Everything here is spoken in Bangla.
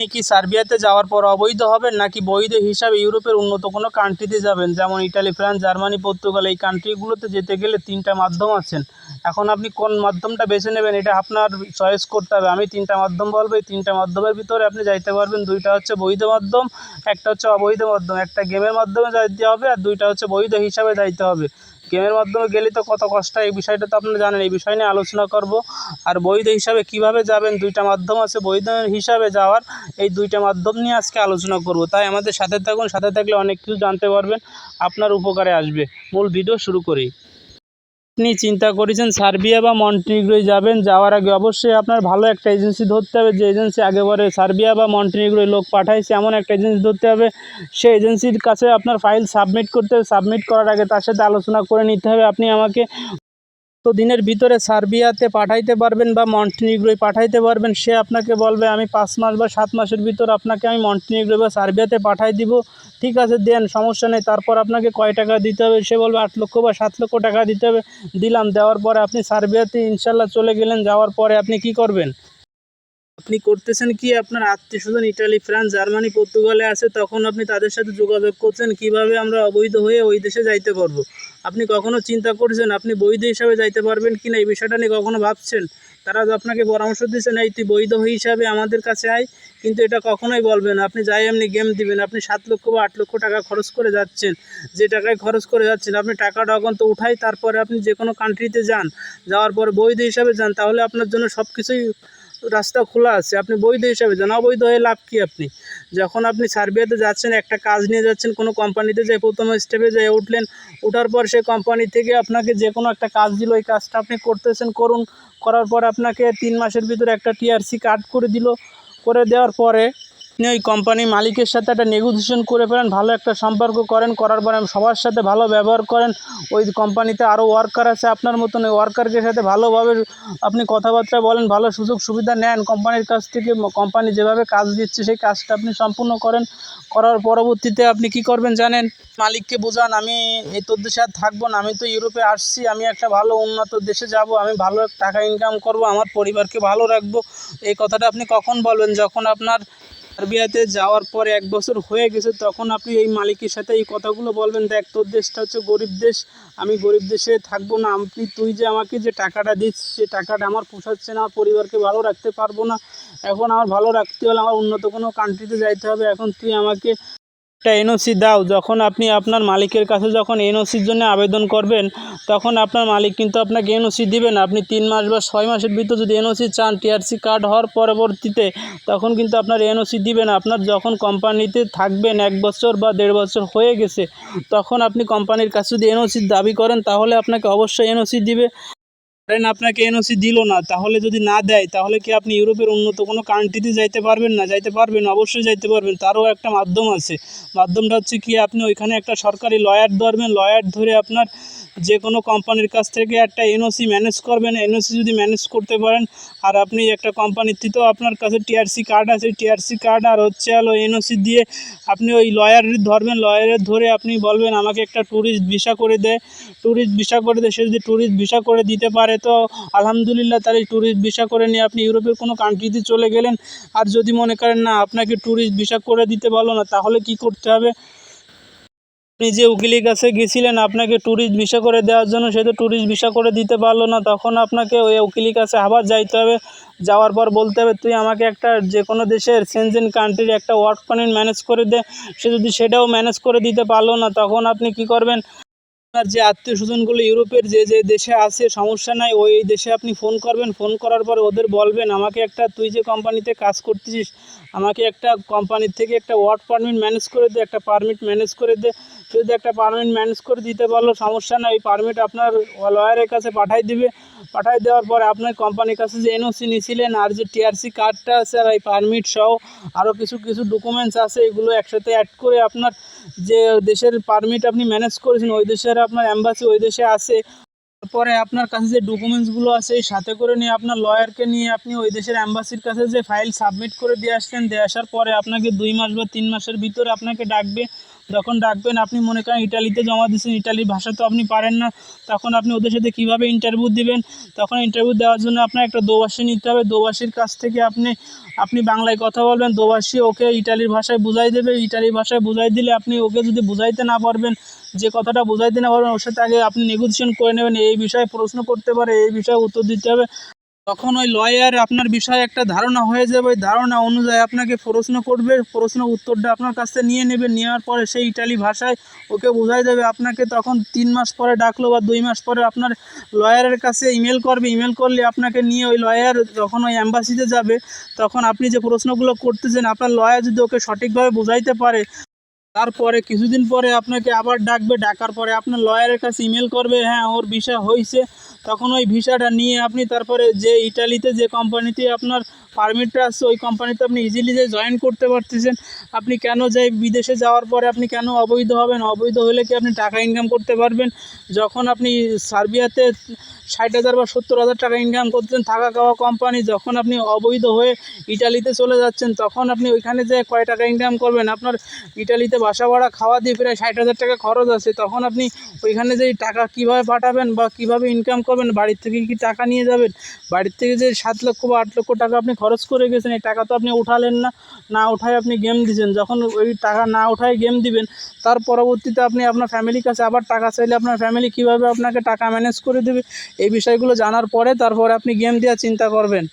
আপনি কি সার্বিয়াতে যাওয়ার পর অবৈধ হবেন, নাকি বৈধ হিসাবে ইউরোপের উন্নত কোনো কান্ট্রিতে যাবেন? যেমন ইটালি, ফ্রান্স, জার্মানি, পর্তুগাল, এই কান্ট্রিগুলোতে যেতে গেলে তিনটা মাধ্যম আছেন। এখন আপনি কোন মাধ্যমটা বেছে নেবেন, এটা আপনার চয়েস করতে হবে। আমি তিনটা মাধ্যম বলব, এই তিনটা মাধ্যমের ভিতরে আপনি যাইতে পারবেন। দুইটা হচ্ছে বৈধ মাধ্যম, একটা হচ্ছে অবৈধ মাধ্যম। একটা গেমের মাধ্যমে যাইতে হবে, আর দুইটা হচ্ছে বৈধ হিসাবে যাইতে হবে। গেমের মাধ্যমে গেলে তো কত কষ্ট, এই বিষয়টা তো আপনারা জানেন, এই বিষয় নিয়ে আলোচনা করব। আর বৈধ হিসাবে কীভাবে যাবেন, দুইটা মাধ্যম আছে, বৈধ হিসাবে যাওয়ার, এই দুইটা মাধ্যম নিয়ে আজকে আলোচনা করব। তাই আমাদের সাথে থাকুন, সাথে থাকলে অনেক কিছু জানতে পারবেন, আপনার উপকারে আসবে। মূল ভিডিও শুরু করি। আপনি চিন্তা করেছেন সার্বিয়া বা মন্টিনিগ্রোয় যাবেন, যাওয়ার আগে অবশ্যই আপনার ভালো একটা এজেন্সি ধরতে হবে। যে এজেন্সি আগেবারে সার্বিয়া বা মন্টিনিগ্রোয় লোক পাঠাইছে, এমন একটা এজেন্সি ধরতে হবে। সেই এজেন্সির কাছে আপনার ফাইল সাবমিট করতে হবে। সাবমিট করার আগে তার সাথে আলোচনা করে নিতে হবে। আপনি আমাকে তো দিনের ভিতরে সার্বিয়াতে পাঠাইতে পারবেন বা মন্টিনিগ্রোয় পাঠাইতে পারবেন, সে আপনাকে বলবে, আমি পাঁচ মাস বা সাত মাসের ভিতর আপনাকে আমি মন্টিনিগ্রো বা সার্বিয়াতে পাঠাই দিব। ঠিক আছে, দেন সমস্যা নেই। তারপর আপনাকে কয় টাকা দিতে হবে? সে বলবে, আট লক্ষ বা সাত লক্ষ টাকা দিতে হবে। দিলাম, দেওয়ার পরে আপনি সার্বিয়াতে ইনশাল্লাহ চলে গেলেন। যাওয়ার পরে আপনি কি করবেন? আপনি করতেছেন কি? আপনার আত্মীয় স্বজন ইটালি, ফ্রান্স, জার্মানি, পর্তুগালে আছে, তখন আপনি তাদের সাথে যোগাযোগ করছেন, কীভাবে আমরা অবৈধ হয়ে ওই দেশে যাইতে পারব? আপনি কখনো চিন্তা করছেন আপনি বৈধ হিসাবে যাইতে পারবেন কি না এই বিষয়টা নিয়ে কখনো ভাবছেন? তারা আপনাকে পরামর্শ দিচ্ছেন এই তুই বৈধ হিসাবে আমাদের কাছে আয়। কিন্তু এটা কখনোই বলবেন আপনি যাই এমনি গেম দিবেন, আপনি সাত লক্ষ বা আট লক্ষ টাকা খরচ করে যাচ্ছেন, যে টাকায় খরচ করে যাচ্ছেন, আপনি টাকাটা এখন তো উঠাই, তারপরে আপনি যে কোনো কান্ট্রিতে যান, যাওয়ার পরে বৈধ হিসাবে যান, তাহলে আপনার জন্য সব কিছুই রাস্তা খোলা আছে, আপনি বৈধ হিসাবে যান। অবৈধ হয়ে লাভ কী আপনি? যখন আপনি সার্বিয়াতে যাচ্ছেন, একটা কাজ নিয়ে যাচ্ছেন, কোনো কোম্পানিতে যাই, প্রথম স্টেপে যেয়ে উঠলেন ওঠার পর সেই কোম্পানি থেকে আপনাকে যে কোনো একটা কাজ দিল, ওই কাজটা আপনি করতেছেন, করুন, করার পর আপনাকে তিন মাসের ভিতরে একটা টিআরসি কার্ড করে দিল। করে দেওয়ার পরে আপনি ওই কোম্পানির মালিকের সাথে একটা নেগোসিয়েশন করে ফেলেন, ভালো একটা সম্পর্ক করেন, করার পরে সবার সাথে ভালো ব্যবহার করেন, ওই কোম্পানিতে আরও ওয়ার্কার আছে আপনার মতন, ওই ওয়ার্কারকে সাথে ভালোভাবে আপনি কথাবার্তা বলেন, ভালো সুযোগ সুবিধা নেন কোম্পানির কাছ থেকে কোম্পানি যেভাবে কাজ দিচ্ছে সেই কাজটা আপনি সম্পূর্ণ করেন, করার পরবর্তীতে আপনি কি করবেন জানেন? মালিককে বোঝান, আমি এই তোর দেশে আর থাকব না, আমি তো ইউরোপে আসছি, আমি একটা ভালো উন্নত দেশে যাব, আমি ভালো টাকা ইনকাম করব, আমার পরিবারকে ভালো রাখব, এই কথাটা আপনি কখন বলবেন? যখন আপনার সার্বিয়াতে যাওয়ার পর এক বছর হয়ে গেছে, তখন আপনি এই মালিকের সাথে এই কথাগুলো বলবেন, দেখ, তোর দেশটা হচ্ছে গরিব দেশ, আমি গরিব দেশে থাকব না, আপনি, তুই যে আমাকে যে টাকাটা দিস সে টাকাটা আমার পোষাচ্ছে না আমার পরিবারকে ভালো রাখতে পারব না, এখন আমার ভালো রাখতে হলে আমার উন্নত কোনো কান্ট্রিতে যাইতে হবে, এখন তুই আমাকে একটা এনওসি দাও, যখন আপনি আপনার মালিকের কাছে যখন এনওসির জন্য আবেদন করবেন, তখন আপনার মালিক কিন্তু আপনাকে এনওসি দিবেন। আপনি তিন মাস বা ছয় মাসের ভিতর যদি এনওসি চান টিআরসি কার্ড হওয়ার পরবর্তীতে, তখন কিন্তু আপনার এনওসি দিবেন। আপনার যখন কোম্পানিতে থাকবেন এক বছর বা দেড় বছর হয়ে গেছে, তখন আপনি কোম্পানির কাছে যদি এনওসির দাবি করেন, তাহলে আপনাকে অবশ্যই এনওসি দিবে। ধরেন আপনাকে এনওসি দিল না, তাহলে যদি না দেয়, তাহলে কি আপনি ইউরোপের উন্নত কোনো কান্ট্রিতে যাইতে পারবেন না? যাইতে পারবেন, অবশ্যই যাইতে পারবেন। তারও একটা মাধ্যম আছে। মাধ্যমটা হচ্ছে কি, আপনি ওইখানে একটা সরকারি লয়ার ধরবেন। লয়ার ধরে আপনার যে কোনো কোম্পানির কাছ থেকে একটা এনওসি ম্যানেজ করবেন। এনওসি যদি ম্যানেজ করতে পারেন, আর আপনি একটা কোম্পানির থেকেও আপনার কাছে টিআরসি কার্ড আছে। টিআরসি কার্ড আর হচ্ছে হলো এনওসি দিয়ে আপনি ওই লয়ার ধরবেন। লয়ারের ধরে আপনি বলবেন, আমাকে একটা ট্যুরিস্ট ভিসা করে দেয় ট্যুরিস্ট ভিসা করে দেয় সে যদি ট্যুরিস্ট ভিসা করে দিতে পারে তো আলহামদুলিল্লাহ তার এই ট্যুরিস্ট ভিসা করে নিয়ে আপনি ইউরোপের কোনো কান্ট্রিতে চলে গেলেন। আর যদি মনে করেন না, আপনাকে ট্যুরিস্ট ভিসা করে দিতে পারল না, তাহলে কি করতে হবে? আপনি যে উকিলের কাছে গেছিলেন, আপনাকে ট্যুরিস্ট ভিসা করে দেওয়ার জন্য, সে তো ট্যুরিস্ট ভিসা করে দিতে পারল না। তখন আপনাকে ওই উকিলের কাছে আবার যাইতে হবে। যাওয়ার পর বলতে হবে, তুই আমাকে একটা যে কোনো দেশের সেনজেন কান্ট্রির একটা ওয়ার্ক পারমিট ম্যানেজ করে দে। সে যদি সেটাও ম্যানেজ করে দিতে পারল না, তখন আপনি কি করবেন? আপনার যে আত্মীয় স্বজনগুলো ইউরোপের যে যে দেশে আছে, সমস্যা নাই, ওই দেশে আপনি ফোন করবেন ফোন করার পর ওদের বলবেন, আমাকে একটা, তুই যে কোম্পানিতে কাজ করতেছিস, আমাকে একটা কোম্পানির থেকে একটা ওয়ার্ক পারমিট ম্যানেজ করে দে, একটা পারমিট ম্যানেজ করে দে যদি একটা পারমিট ম্যানেজ করে দিতে পারল, সমস্যা নাই। ওই পারমিট আপনার লয়ারের কাছে পাঠাই দিবে। পাঠাই দেওয়ার পরে আপনার কোম্পানির কাছে যে এনওসি নিয়েছিলেন আর যে টিআরসি কার্ডটা আছে আর এই পারমিট সহ আরও কিছু কিছু ডকুমেন্টস আছে, এগুলো একসাথে অ্যাড করে আপনার যে দেশের পারমিট আপনি ম্যানেজ করেছেন, ওই দেশের আপনার অ্যাম্বাসি ওই দেশে আছে। তারপরে আপনার কাছে যে ডকুমেন্টসগুলো আছে, এই সাথে করে নিয়ে আপনার লয়ারকে নিয়ে আপনি ওই দেশের অ্যাম্বাসির কাছে যে ফাইল সাবমিট করে দিয়ে আসলেন, দিয়ে আসার পরে আপনাকে দুই মাস বা তিন মাসের ভিতরে আপনাকে ডাকবে। যখন ডাকবেন, আপনি মনে করেন ইটালিতে জমা দিচ্ছেন ইটালির ভাষা তো আপনি পারেন না, তখন আপনি ওদের সাথে কীভাবে ইন্টারভিউ দিবেন? তখন ইন্টারভিউ দেওয়ার জন্য আপনার একটা দোভাষী নিতে হবে। দোভাষীর কাছ থেকে আপনি আপনি বাংলায় কথা বলবেন, দোভাষী ওকে ইটালির ভাষায় বুঝাই দেবে। ইটালির ভাষায় বুঝাই দিলে আপনি ওকে যদি বুঝাইতে না পারবেন, যে কথাটা বুঝাইতে না পারবেন, ওর সাথে আগে আপনি নেগোসিয়েশন করে নেবেন। এই বিষয়ে প্রশ্ন করতে পারে, এই বিষয়ে উত্তর দিতে হবে। তখন ওই লয়ার আপনার বিষয়ে একটা ধারণা হয়ে যাবে। ওই ধারণা অনুযায়ী আপনাকে প্রশ্ন করবে। প্রশ্ন উত্তরটা আপনার কাছ নিয়ে নেবে। নেওয়ার পরে সেই ইটালি ভাষায় ওকে বোঝাই দেবে। আপনাকে তখন তিন মাস পরে ডাকলো বা দুই মাস পরে আপনার লয়ারের কাছে ইমেল করবে। ইমেল করলে আপনাকে নিয়ে ওই লয়ার যখন ওই অ্যাম্বাসিতে যাবে, তখন আপনি যে প্রশ্নগুলো করতেছেন, আপনার লয়ার যদি ওকে সঠিকভাবে বোঝাইতে পারে, তারপরে কিছুদিন পরে আপনাকে আবার ডাকবে। ডাকার পরে আপনার লয়ারের কাছে ইমেল করবে হ্যাঁ ওর বিষয় হয়েছে তখন ওই ভিসাটা নিয়ে আপনি তারপরে যে ইটালিতে যে কোম্পানিতে আপনার পারমিটটা আসছে ওই কোম্পানিতে আপনি ইজিলি যে জয়েন করতে পারতেছেন, আপনি কেন যাই বিদেশে যাওয়ার পরে আপনি কেন অবৈধ হবেন? অবৈধ হলে কি আপনি টাকা ইনকাম করতে পারবেন? যখন আপনি সার্বিয়াতে ষাট হাজার বা সত্তর হাজার টাকা ইনকাম করতেন থাকা খাওয়া কোম্পানি যখন আপনি অবৈধ হয়ে ইটালিতে চলে যাচ্ছেন, তখন আপনি ওইখানে যে কয় টাকা ইনকাম করবেন? আপনার ইটালিতে বাসা ভাড়া, খাওয়া দিয়ে প্রায় ষাট হাজার টাকা খরচ আছে। তখন আপনি ওইখানে যে টাকা কীভাবে পাঠাবেন বা কীভাবে ইনকাম করবেন বাড়ির থেকে কি টাকা নিয়ে যাবেন? বাড়ির থেকে যে সাত লক্ষ বা আট লক্ষ টাকা আপনি খরচ করে গেছেন, এই টাকা তো আপনি উঠালেন না। না উঠায় আপনি গেম দিয়েছেন যখন ওই টাকা না উঠায় গেম দিবেন, তার পরবর্তীতে আপনি আপনার ফ্যামিলির কাছে আবার টাকা চাইলে আপনার ফ্যামিলি কীভাবে আপনাকে টাকা ম্যানেজ করে দেবে? এই বিষয়গুলো জানার পরে তারপরে আপনি গেম দেওয়ার চিন্তা করবেন।